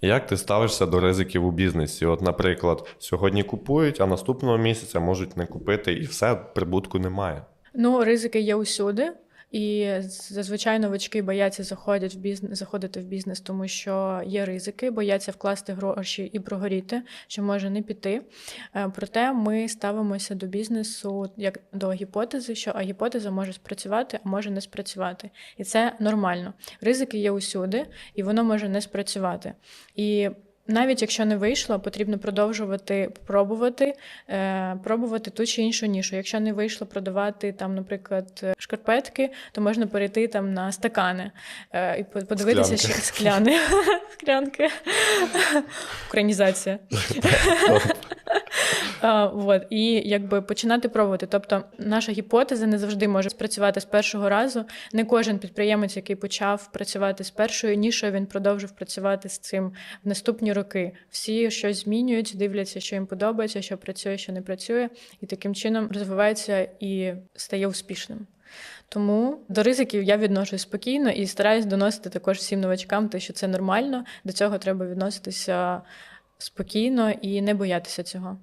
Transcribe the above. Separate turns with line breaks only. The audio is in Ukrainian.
Як ти ставишся до ризиків у бізнесі? От, наприклад, сьогодні купують, а наступного місяця можуть не купити, і все, прибутку немає.
Ну, ризики є усюди. І зазвичай новачки бояться заходять в бізнес, заходити в бізнес, тому що є ризики, бояться вкласти гроші і прогоріти, що може не піти. Е, Проте ми ставимося до бізнесу як до гіпотези, що а гіпотеза може спрацювати, а може не спрацювати. І це нормально. Ризики є усюди, і воно може не спрацювати. І навіть якщо не вийшло, потрібно продовжувати пробувати, е, пробувати ту чи іншу нішу. Якщо не вийшло продавати там, наприклад, е, шкарпетки, то можна перейти там на стакани е, і по- подивитися, що скляни склянки. Українізація. А, вот, і якби починати пробувати. Тобто, наша гіпотеза не завжди може спрацювати з першого разу. Не кожен підприємець, який почав працювати з першою нішою, він продовжив працювати з цим в наступні роки. Всі щось змінюють, дивляться, що їм подобається, що працює, що не працює, і таким чином розвивається і стає успішним. Тому до ризиків я відношусь спокійно і стараюсь доносити також всім новачкам, те, що це нормально. До цього треба відноситися спокійно і не боятися цього.